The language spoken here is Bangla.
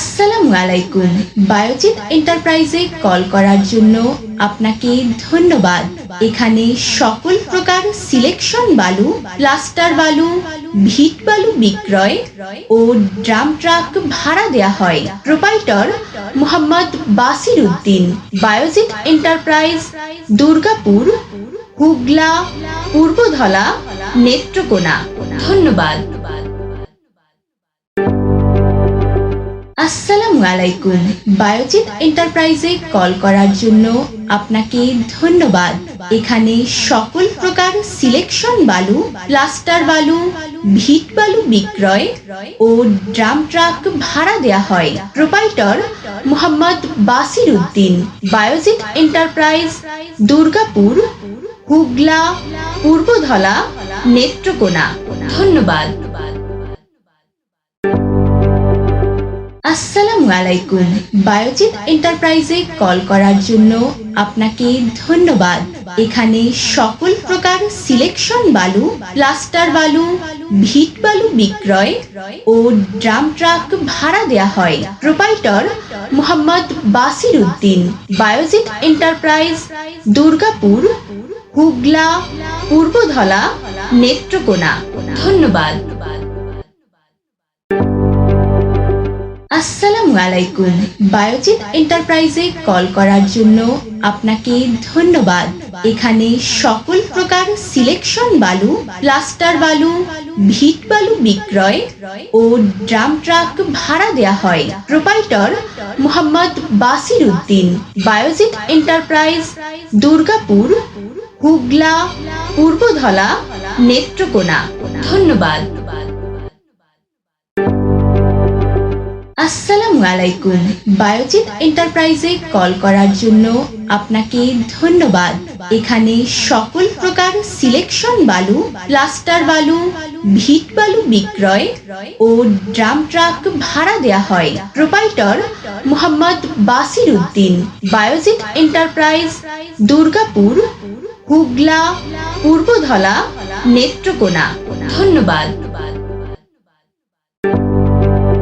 আসসালামু আলাইকুম। বায়োজিৎ এন্টারপ্রাইজে কল করার জন্য আপনাকে ধন্যবাদ। এখানে সকল প্রকার সিলেকশন বালু, প্লাস্টার বালু, ভিট বালু বিক্রয় ও ড্রাম ট্রাক ভাড়া দেয়া হয়। প্রোপাইটর মোহাম্মদ বাসির উদ্দিন। বায়োজিৎ এন্টারপ্রাইজ, দুর্গাপুর, হুগলা, পূর্বধলা, নেত্রকোনা। ধন্যবাদ। আসসালামু আলাইকুম। বায়োজিৎ এন্টারপ্রাইজে কল করার জন্য আপনাকে ধন্যবাদ। এখানে সকল প্রকার সিলেকশন বালু, প্লাস্টার বালু, ভিট বালু বিক্রয় ও ড্রাম ট্রাক ভাড়া দেয়া হয়। প্রোপাইটর মোহাম্মদ বাসির উদ্দিন। বায়োজিৎ এন্টারপ্রাইজ, দুর্গাপুর, হুগলা, পূর্বধলা, নেত্রকোনা। ধন্যবাদ। আসসালামু আলাইকুম। বায়োজিৎ এন্টারপ্রাইজে কল করার জন্য আপনাকে ধন্যবাদ। এখানে সকল প্রকার সিলেকশন বালু, প্লাস্টার বালু, ভিট বালু বিক্রয় ও ড্রাম ট্রাক ভাড়া দেয়া হয়। প্রোপাইটর মোহাম্মদ বাসির উদ্দিন। বায়োজিৎ এন্টারপ্রাইজ, দুর্গাপুর, হুগলা, পূর্বধলা, নেত্রকোনা। ধন্যবাদ। আসসালামু আলাইকুম। বায়োজিৎ এন্টারপ্রাইজে কল করার জন্য আপনাকে ধন্যবাদ। এখানে সকল প্রকার সিলেকশন বালু প্লাস্টার বালু, ভিট বালু বিক্রয় ও ড্রাম ট্রাক ভাড়া দেয়া হয়। প্রোপাইটর মোহাম্মদ বাসির উদ্দিন। বায়োজিৎ এন্টারপ্রাইজ দুর্গাপুর, হুগলা, পূর্বধলা, নেত্রকোনা। ধন্যবাদ। আসসালামু আলাইকুম। বায়োজিৎ এন্টারপ্রাইজে কল করার জন্য আপনাকে ধন্যবাদ। এখানে সকল প্রকার সিলেকশন বালু, প্লাস্টার বালু, ভিট বালু বিক্রয় ও ড্রাম ট্রাক ভাড়া দেয়া হয়। প্রোপাইটর মোহাম্মদ বাসির উদ্দিন। বায়োজিৎ এন্টারপ্রাইজ, দুর্গাপুর, হুগলা, পূর্বধলা, নেত্রকোনা। ধন্যবাদ।